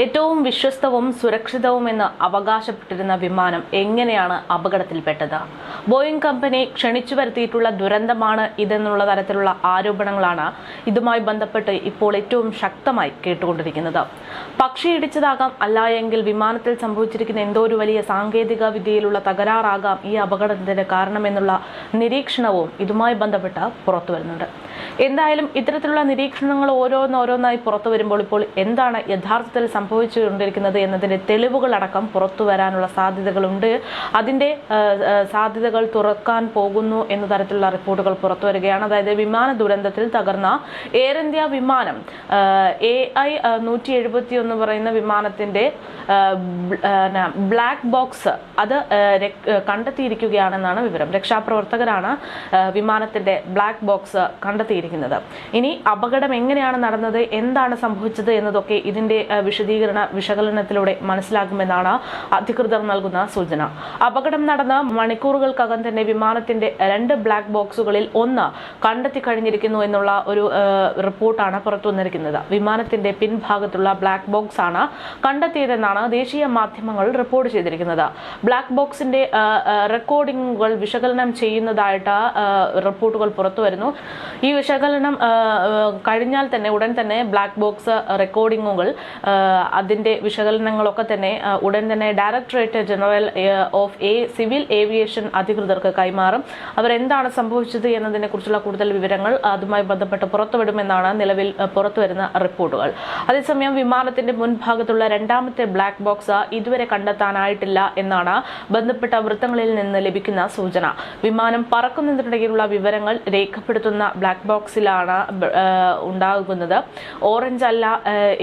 ഏറ്റവും വിശ്വസ്തവും സുരക്ഷിതവും എന്ന് അവകാശപ്പെട്ടിരുന്ന വിമാനം എങ്ങനെയാണ് അപകടത്തിൽപ്പെട്ടത്? ബോയിങ് കമ്പനി ക്ഷണിച്ചു വരുത്തിയിട്ടുള്ള ദുരന്തമാണ് ഇതെന്നുള്ള തരത്തിലുള്ള ആരോപണങ്ങളാണ് ഇതുമായി ബന്ധപ്പെട്ട് ഇപ്പോൾ ഏറ്റവും ശക്തമായി കേട്ടുകൊണ്ടിരിക്കുന്നത്. പക്ഷി ഇടിച്ചതാകാം അല്ല എങ്കിൽ വിമാനത്തിൽ സംഭവിച്ചിരിക്കുന്ന എന്തോ ഒരു വലിയ സാങ്കേതിക വിദ്യയിലുള്ള തകരാറാകാം ഈ അപകടത്തിന് കാരണമെന്നുള്ള നിരീക്ഷണവും ഇതുമായി ബന്ധപ്പെട്ട് പുറത്തു വരുന്നുണ്ട്. എന്തായാലും ഇത്തരത്തിലുള്ള നിരീക്ഷണങ്ങൾ ഓരോന്നോരോന്നായി പുറത്തു വരുമ്പോൾ ഇപ്പോൾ എന്താണ് യഥാർത്ഥത്തിൽ സംഭവിച്ചുകൊണ്ടിരിക്കുന്നത് എന്നതിന്റെ തെളിവുകളടക്കം പുറത്തു വരാനുള്ള സാധ്യതകളുണ്ട്. ആ, സാധ്യതകൾ തുറക്കാൻ പോകുന്നു എന്ന തരത്തിലുള്ള റിപ്പോർട്ടുകൾ പുറത്തു വരികയാണ്. അതായത് വിമാന ദുരന്തത്തിൽ തകർന്ന എയർ ഇന്ത്യ വിമാനം എ ഐ നൂറ്റി എഴുപത്തി ഒന്ന് പറയുന്ന ന- ബ്ലാക്ക് ബോക്സ് അത് കണ്ടെത്തിയിരിക്കുകയാണെന്നാണ് വിവരം. രക്ഷാപ്രവർത്തകരാണ് വിമാനത്തിന്റെ ബ്ലാക്ക് ബോക്സ് കണ്ടെത്തിയിരിക്കുന്നത്. ഇനി അപകടം എങ്ങനെയാണ് നടന്നത്? എന്താണ് സംഭവിച്ചത് എന്നതൊക്കെ ഇതിന്റെ ആ, വിശദീകരണ വിശകലനത്തിലൂടെ മനസ്സിലാക്കുമെന്നാണ് അധികൃതർ നൽകുന്ന സൂചന. അപകടം നടന്ന മണിക്കൂറുകൾക്കകം തന്നെ വിമാനത്തിന്റെ രണ്ട് ബ്ലാക്ക് ബോക്സുകളിൽ ഒന്ന് കണ്ടെത്തി കഴിഞ്ഞിരിക്കുന്നു എന്നുള്ള ഒരു റിപ്പോർട്ടാണ് പുറത്തുവന്നിരിക്കുന്നത്. വിമാനത്തിന്റെ പിൻഭാഗത്തുള്ള ബ്ലാക്ക് ബോക്സ് ആണ് കണ്ടെത്തിയതെന്നാണ് ദേശീയ മാധ്യമങ്ങൾ റിപ്പോർട്ട് ചെയ്തിരിക്കുന്നത്. ബ്ലാക്ക് ബോക്സിന്റെ റെക്കോർഡിംഗുകൾ വിശകലനം ചെയ്യുന്നതായിട്ട് റിപ്പോർട്ടുകൾ പുറത്തുവരുന്നു. ഈ വിശകലനം കഴിഞ്ഞാൽ തന്നെ ഉടൻ തന്നെ ബ്ലാക്ക് ബോക്സ് റെക്കോർഡിംഗുകൾ ആ, അതിന്റെ വിശകലനങ്ങളൊക്കെ തന്നെ ഉടൻ തന്നെ Directorate General of a Civil Aviation അധികൃതർക്ക് കൈമാറും. അവർ എന്താണ് സംഭവിച്ചത് എന്നതിനെ കുറിച്ചുള്ള കൂടുതൽ വിവരങ്ങൾ അതുമായി ബന്ധപ്പെട്ട് പുറത്തുവിടുമെന്നാണ് നിലവിൽ പുറത്തുവരുന്ന റിപ്പോർട്ടുകൾ. അതേസമയം വിമാനത്തിന്റെ മുൻഭാഗത്തുള്ള രണ്ടാമത്തെ ബ്ലാക്ക് ബോക്സ് ഇതുവരെ കണ്ടെത്താനായിട്ടില്ല എന്നാണ് ബന്ധപ്പെട്ട വൃത്തങ്ങളിൽ നിന്ന് ലഭിക്കുന്ന സൂചന. വിമാനം പറക്കുന്നതിനിടയിലുള്ള വിവരങ്ങൾ രേഖപ്പെടുത്തുന്ന ബ്ലാക്ക് ബോക്സിലാണ് ഉണ്ടാകുന്നത്. ഓറഞ്ച് അല്ല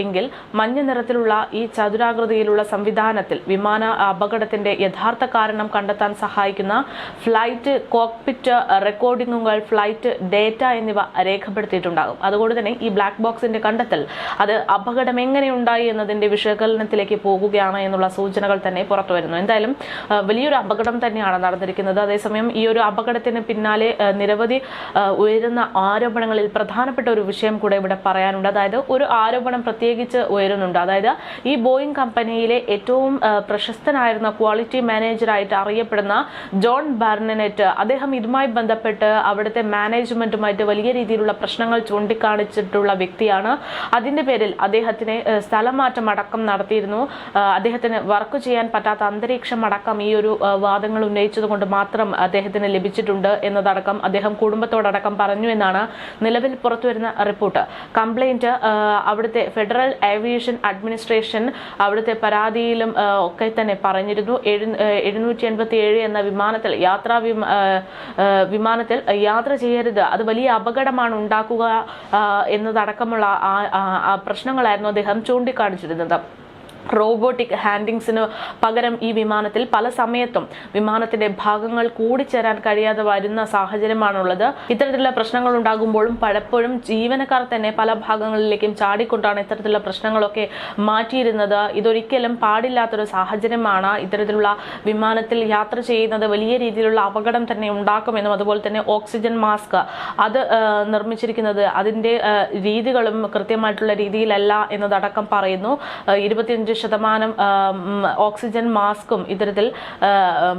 എങ്കിൽ മഞ്ഞ നിറത്തിലുള്ള ഈ ചതുരാകൃതിയിലുള്ള സംവിധാനത്തിൽ വിമാന അപകടത്തിന്റെ യഥാർത്ഥ കാരണം കണ്ടെത്താൻ സഹായിക്കുന്ന ഫ്ലൈറ്റ് കോക്പിറ്റ് റെക്കോർഡിങ്ങുകൾ ഫ്ലൈറ്റ് ഡേറ്റ എന്നിവ രേഖപ്പെടുത്തിയിട്ടുണ്ടാകും. അതുകൊണ്ട് തന്നെ ഈ ബ്ലാക്ക് ബോക്സിന്റെ കണ്ടെത്തൽ അത് അപകടം എങ്ങനെയുണ്ടായി എന്നതിന്റെ വിശകലനത്തിലേക്ക് പോകുകയാണ് എന്നുള്ള സൂചനകൾ തന്നെ പുറത്തു വരുന്നു. എന്തായാലും വലിയൊരു അപകടം തന്നെയാണ് നടന്നിരിക്കുന്നത്. അതേസമയം ഈ ഒരു അപകടത്തിന് പിന്നാലെ നിരവധി ഉയരുന്ന ആരോപണങ്ങളിൽ പ്രധാനപ്പെട്ട ഒരു വിഷയം കൂടെ ഇവിടെ പറയാനുണ്ട്. അതായത് ഒരു ആരോപണം പ്രത്യേകിച്ച് ഉയരുന്നുണ്ട്. അതായത് ഈ ബോയിങ് കമ്പനിയിലെ ഏറ്റവും പ്രശസ്തനായിരുന്ന ക്വാളിറ്റി മാനേജറായിട്ട് അറിയപ്പെടുന്ന ജോൺ ബാർണനെറ്റ് അദ്ദേഹം ഇതുമായി ബന്ധപ്പെട്ട് അവിടുത്തെ മാനേജ്മെന്റുമായിട്ട് വലിയ രീതിയിലുള്ള പ്രശ്നങ്ങൾ ചൂണ്ടിക്കാണിച്ചിട്ടുള്ള വ്യക്തിയാണ്. അതിന്റെ പേരിൽ അദ്ദേഹത്തിന് സ്ഥലമാറ്റം അടക്കം നടത്തിയിരുന്നു. അദ്ദേഹത്തിന് വർക്ക് ചെയ്യാൻ പറ്റാത്ത അന്തരീക്ഷം അടക്കം ഈ ഒരു വാദങ്ങൾ ഉന്നയിച്ചതുകൊണ്ട് മാത്രം അദ്ദേഹത്തിന് ലഭിച്ചിട്ടുണ്ട് എന്നതടക്കം അദ്ദേഹം കുടുംബത്തോടടക്കം പറഞ്ഞു എന്നാണ് നിലവിൽ പുറത്തുവരുന്ന റിപ്പോർട്ട്. കംപ്ലൈന്റ് അവിടുത്തെ ഫെഡറൽ ഏവിയേഷൻ അഡ്മിനിസ്ട്രേഷൻ അവിടുത്തെ പരാതിയിലും ഒക്കെ തന്നെ പറഞ്ഞിരുന്നു. എഴുന്നൂറ്റി എൺപത്തി ഏഴ് എന്ന വിമാനത്തിൽ യാത്രാ വിമാനത്തിൽ യാത്ര ചെയ്യരുത്. അത് വലിയ അപകടമാണ് ഉണ്ടാക്കുക എന്നതടക്കമുള്ള പ്രശ്നങ്ങളായിരുന്നു അദ്ദേഹം ചൂണ്ടിക്കാണിച്ചിരുന്നത്. റോബോട്ടിക് ഹാൻഡിങ്സിന് പകരം ഈ വിമാനത്തിൽ പല സമയത്തും വിമാനത്തിന്റെ ഭാഗങ്ങൾ കൂടിച്ചേരാൻ കഴിയാതെ വരുന്ന സാഹചര്യമാണുള്ളത്. ഇത്തരത്തിലുള്ള പ്രശ്നങ്ങൾ ഉണ്ടാകുമ്പോഴും പലപ്പോഴും ജീവനക്കാർ തന്നെ പല ഭാഗങ്ങളിലേക്കും ചാടിക്കൊണ്ടാണ് ഇത്തരത്തിലുള്ള പ്രശ്നങ്ങളൊക്കെ മാറ്റിയിരുന്നത്. ഇതൊരിക്കലും പാടില്ലാത്തൊരു സാഹചര്യമാണ്. ഇത്തരത്തിലുള്ള വിമാനത്തിൽ യാത്ര ചെയ്യുന്നത് വലിയ രീതിയിലുള്ള അപകടം തന്നെ ഉണ്ടാക്കുമെന്നും അതുപോലെ തന്നെ ഓക്സിജൻ മാസ്ക് അത് നിർമ്മിച്ചിരിക്കുന്നത് അതിന്റെ രീതികളും കൃത്യമായിട്ടുള്ള രീതിയിലല്ല എന്നതടക്കം പറയുന്നു. ഇരുപത്തിയഞ്ച് ശതമാനം ഓക്സിജൻ മാസ്കും ഇത്തരത്തിൽ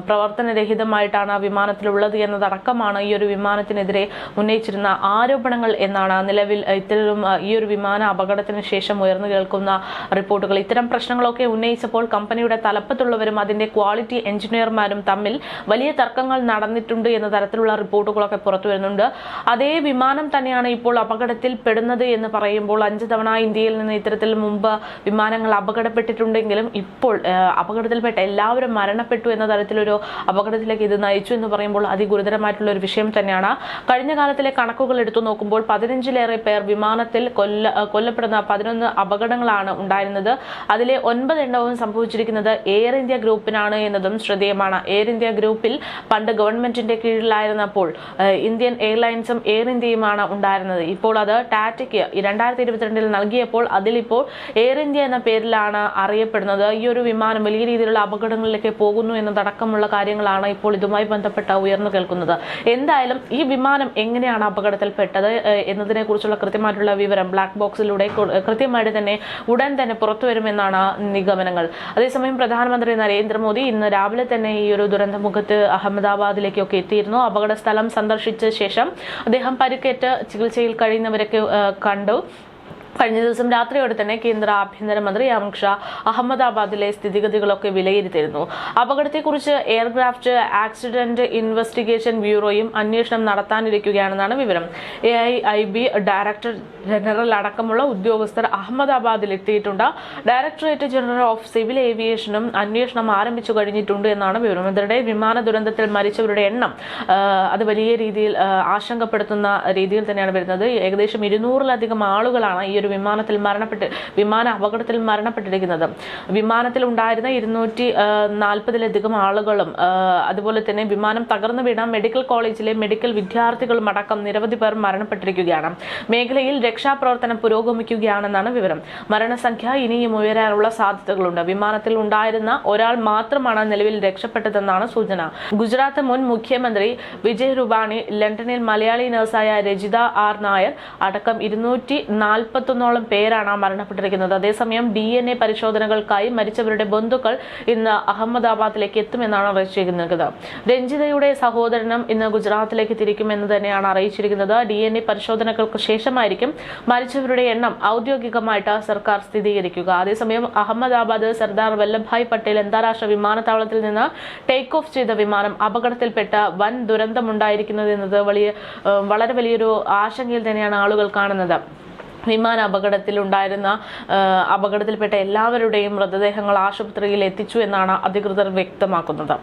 പ്രവർത്തനരഹിതമായിട്ടാണ് ആ വിമാനത്തിലുള്ളത് എന്നതടക്കമാണ് ഈ ഒരു വിമാനത്തിനെതിരെ ഉന്നയിച്ചിരുന്ന ആരോപണങ്ങൾ എന്നാണ് നിലവിൽ ഇത്തരം ഈ ഒരു വിമാന അപകടത്തിന് ശേഷം ഉയർന്നു കേൾക്കുന്ന റിപ്പോർട്ടുകൾ. ഇത്തരം പ്രശ്നങ്ങളൊക്കെ ഉന്നയിച്ചപ്പോൾ കമ്പനിയുടെ തലപ്പത്തുള്ളവരും അതിന്റെ ക്വാളിറ്റി എഞ്ചിനീയർമാരും തമ്മിൽ വലിയ തർക്കങ്ങൾ നടന്നിട്ടുണ്ട് എന്ന തരത്തിലുള്ള റിപ്പോർട്ടുകളൊക്കെ പുറത്തു വരുന്നുണ്ട്. അതേ വിമാനം തന്നെയാണ് ഇപ്പോൾ അപകടത്തിൽ പെടുന്നത് എന്ന് പറയുമ്പോൾ അഞ്ച് തവണ ഇന്ത്യയിൽ നിന്ന് ഇത്തരത്തിൽ മുമ്പ് വിമാനങ്ങൾ അപകടപ്പെട്ടിട്ടുണ്ടെങ്കിലും ഇപ്പോൾ അപകടത്തിൽപ്പെട്ട എല്ലാവരും മരണപ്പെട്ടു എന്ന തരത്തിലൊരു അപകടത്തിലേക്ക് ഇത് നയിച്ചു എന്ന് പറയുമ്പോൾ അതിഗുരുതരമായിട്ടുള്ള ഒരു വിഷയം തന്നെയാണ്. കഴിഞ്ഞ കാലത്തിലെ കണക്കുകൾ എടുത്തു നോക്കുമ്പോൾ പതിനഞ്ചിലേറെ പേർ വിമാനത്തിൽ കൊല്ല കൊല്ലപ്പെടുന്ന പതിനൊന്ന് അപകടങ്ങളാണ് ഉണ്ടായിരുന്നത്. അതിലെ ഒൻപത് എണ്ണവും സംഭവിച്ചിരിക്കുന്നത് എയർ ഇന്ത്യ ഗ്രൂപ്പിനാണ് എന്നതും ശ്രദ്ധേയമാണ്. എയർ ഇന്ത്യ ഗ്രൂപ്പിൽ പണ്ട് ഗവൺമെന്റിന്റെ കീഴിലായിരുന്നപ്പോൾ ഇന്ത്യൻ എയർലൈൻസും എയർ ഇന്ത്യയുമാണ് ഉണ്ടായിരുന്നത്. ഇപ്പോൾ അത് ടാറ്റയ്ക്ക് രണ്ടായിരത്തി ഇരുപത്തിരണ്ടിൽ നൽകിയപ്പോൾ അതിലിപ്പോൾ എയർ ഇന്ത്യ എന്ന പേരിലാണ് അറിയപ്പെടുന്നത്. ഈ ഒരു വിമാനം വലിയ രീതിയിലുള്ള അപകടങ്ങളിലേക്ക് പോകുന്നു എന്നതടക്കമുള്ള കാര്യങ്ങളാണ് ഇപ്പോൾ ഇതുമായി ബന്ധപ്പെട്ട ഉയർന്നു കേൾക്കുന്നത്. എന്തായാലും ഈ വിമാനം എങ്ങനെയാണ് അപകടത്തിൽപ്പെട്ടത് എന്നതിനെ കുറിച്ചുള്ള കൃത്യമായിട്ടുള്ള വിവരം ബ്ലാക്ക് ബോക്സിലൂടെ കൃത്യമായിട്ട് തന്നെ ഉടൻ തന്നെ പുറത്തു വരുമെന്നാണ് നിഗമനങ്ങൾ. അതേസമയം പ്രധാനമന്ത്രി നരേന്ദ്രമോദി ഇന്ന് രാവിലെ തന്നെ ഈ ഒരു ദുരന്തമുഖത്ത് അഹമ്മദാബാദിലേക്കൊക്കെ എത്തിയിരുന്നു. അപകട സ്ഥലം സന്ദർശിച്ച ശേഷം അദ്ദേഹം പരിക്കേറ്റ് ചികിത്സയിൽ കഴിയുന്നവരൊക്കെ കണ്ടു. കഴിഞ്ഞ ദിവസം രാത്രിയോടെ തന്നെ കേന്ദ്ര ആഭ്യന്തരമന്ത്രി അമിത് ഷാ അഹമ്മദാബാദിലെ സ്ഥിതിഗതികളൊക്കെ വിലയിരുത്തിയിരുന്നു. അപകടത്തെക്കുറിച്ച് എയർക്രാഫ്റ്റ് ആക്സിഡന്റ് ഇൻവെസ്റ്റിഗേഷൻ ബ്യൂറോയും അന്വേഷണം നടത്താനിരിക്കുകയാണെന്നാണ് വിവരം. A A I B director general അടക്കമുള്ള ഉദ്യോഗസ്ഥർ അഹമ്മദാബാദിൽ എത്തിയിട്ടുണ്ട്. ഡയറക്ടറേറ്റ് ജനറൽ ഓഫ് സിവിൽ ഏവിയേഷനും അന്വേഷണം ആരംഭിച്ചു കഴിഞ്ഞിട്ടുണ്ട് എന്നാണ് വിവരം. ഇതിനിടെ വിമാന ദുരന്തത്തിൽ മരിച്ചവരുടെ എണ്ണം അത് വലിയ രീതിയിൽ ആശങ്കപ്പെടുത്തുന്ന രീതിയിൽ തന്നെയാണ് വരുന്നത്. ഏകദേശം ഇരുന്നൂറിലധികം ആളുകളാണ് ഈ ഒരു വിമാനത്തിൽ മരണപ്പെട്ട് വിമാന അപകടത്തിൽ മരണപ്പെട്ടിരിക്കുന്നത്. വിമാനത്തിൽ ഉണ്ടായിരുന്ന ഇരുന്നൂറ്റി നാൽപ്പതിലധികം ആളുകളും അതുപോലെ തന്നെ വിമാനം തകർന്നു വീണ മെഡിക്കൽ കോളേജിലെ മെഡിക്കൽ വിദ്യാർത്ഥികളും അടക്കം നിരവധി പേർ മരണപ്പെട്ടിരിക്കുകയാണ്. മേഖലയിൽ രക്ഷാപ്രവർത്തനം പുരോഗമിക്കുകയാണെന്നാണ് വിവരം. മരണസംഖ്യ ഇനിയും ഉയരാനുള്ള സാധ്യതകളുണ്ട്. വിമാനത്തിൽ ഉണ്ടായിരുന്ന ഒരാൾ മാത്രമാണ് നിലവിൽ രക്ഷപ്പെട്ടതെന്നാണ് സൂചന. ഗുജറാത്ത് മുൻ മുഖ്യമന്ത്രി വിജയ് രൂപാണി ലണ്ടനിൽ മലയാളി നഴ്സായ രജിത ആർ നായർ അടക്കം ഇരുന്നൂറ്റി നാൽപ്പത്തൊന്നോളം പേരാണ് മരണപ്പെട്ടിരിക്കുന്നത്. അതേസമയം ഡി എൻ എ പരിശോധനകൾക്കായി മരിച്ചവരുടെ ബന്ധുക്കൾ ഇന്ന് അഹമ്മദാബാദിലേക്ക് എത്തുമെന്നാണ് അറിയിച്ചിരിക്കുന്നത്. രഞ്ജിതയുടെ സഹോദരനും ഇന്ന് ഗുജറാത്തിലേക്ക് തിരിക്കുമെന്ന് തന്നെയാണ് അറിയിച്ചിരിക്കുന്നത്. ഡി എൻ എ പരിശോധനകൾക്ക് ശേഷമായിരിക്കും മരിച്ചവരുടെ എണ്ണം ഔദ്യോഗികമായിട്ട് സർക്കാർ സ്ഥിരീകരിക്കുക. അതേസമയം അഹമ്മദാബാദ് സർദാർ വല്ലഭായ് പട്ടേൽ അന്താരാഷ്ട്ര വിമാനത്താവളത്തിൽ നിന്ന് ടേക്ക് ഓഫ് ചെയ്ത വിമാനം അപകടത്തിൽപ്പെട്ട വൻ ദുരന്തമുണ്ടായിരിക്കുന്നത് എന്നത് വലിയ വളരെ വലിയൊരു ആശങ്കയിൽ തന്നെയാണ് ആളുകൾ കാണുന്നത്. വിമാന അപകടത്തിൽ ഉണ്ടായിരുന്ന അപകടത്തിൽപ്പെട്ട എല്ലാവരുടെയും മൃതദേഹങ്ങൾ ആശുപത്രിയിൽ എത്തിച്ചു എന്നാണ് അധികൃതർ വ്യക്തമാക്കുന്നത്.